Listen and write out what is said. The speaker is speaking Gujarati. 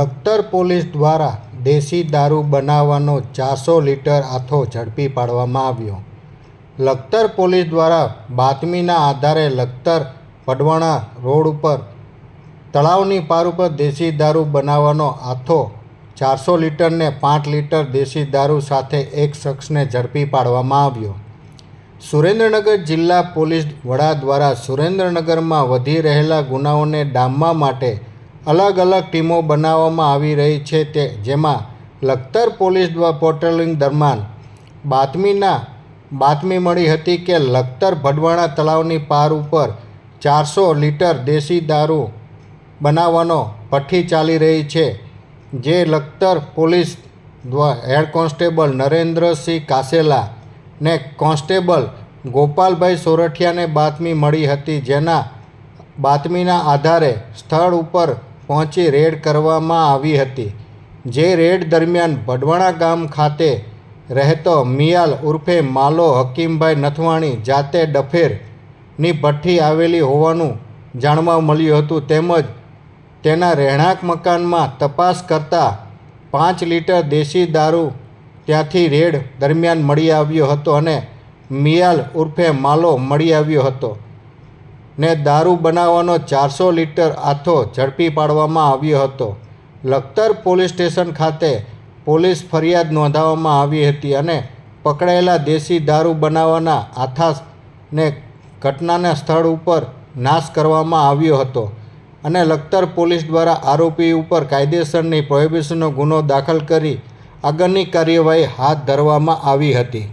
લખતર પોલીસ દ્વારા દેશી દારૂ બનાવવાનો ચારસો લીટર આથો ઝડપી પાડવામાં આવ્યો. લખતર પોલીસ દ્વારા બાતમીના આધારે લખતર પડવાણા રોડ ઉપર તળાવની પાર ઉપર દેશી દારૂ બનાવવાનો આથો ચારસો લીટરને પાંચ લીટર દેશી દારૂ સાથે એક શખ્સને ઝડપી પાડવામાં આવ્યો. સુરેન્દ્રનગર જિલ્લા પોલીસ વડા દ્વારા સુરેન્દ્રનગરમાં વધી રહેલા ગુનાઓને ડામવા માટે અલગ અલગ ટીમો બનાવવામાં આવી રહી છે તે, જેમાં લખતર પોલીસ પેટ્રોલિંગ દરમિયાન બાતમીના, બાતમી મળી હતી કે લખતર ભડવાણા તળાવની પાર ઉપર ચારસો લીટર દેશી દારૂ બનાવવાનો ભઠ્ઠી ચાલી રહી છે, જે Lakhtar police head constable Narendrasinh Kasela ને કોન્સ્ટેબલ ગોપાલભાઈ સોરઠિયાને બાતમી મળી હતી, જેના બાતમીના આધારે સ્થળ ઉપર પહોંચી રેડ કરવામાં આવી હતી. જે રેડ દરમિયાન ભડવાણા ગામ ખાતે રહેતો મિયાલ ઉર્ફે માલો હકીમભાઈ નથવાણી જાતે ડફેરની ભઠ્ઠી આવેલી હોવાનું જાણવા મળ્યું હતું. તેમજ તેના રહેણાંક મકાનમાં તપાસ કરતાં પાંચ લીટર દેશી દારૂ ત્યાંથી રેડ દરમિયાન મળી આવ્યો હતો અને મિયાલ ઉર્ફે માલો મળી આવ્યો હતો. ને દારૂ બનાવવાનો ચારસો લીટર આથો ઝડપી પાડવામાં આવ્યો હતો. લખતર પોલીસ સ્ટેશન ખાતે પોલીસ ફરિયાદ નોંધાવવામાં આવી હતી અને પકડાયેલા દેશી દારૂ બનાવવાના આથાને ઘટનાના સ્થળ ઉપર નાશ કરવામાં આવ્યો હતો અને લખતર પોલીસ દ્વારા આરોપી ઉપર કાયદેસરની પ્રોહિબિશનનો ગુનો દાખલ કરી આગળની કાર્યવાહી હાથ ધરવામાં આવી હતી.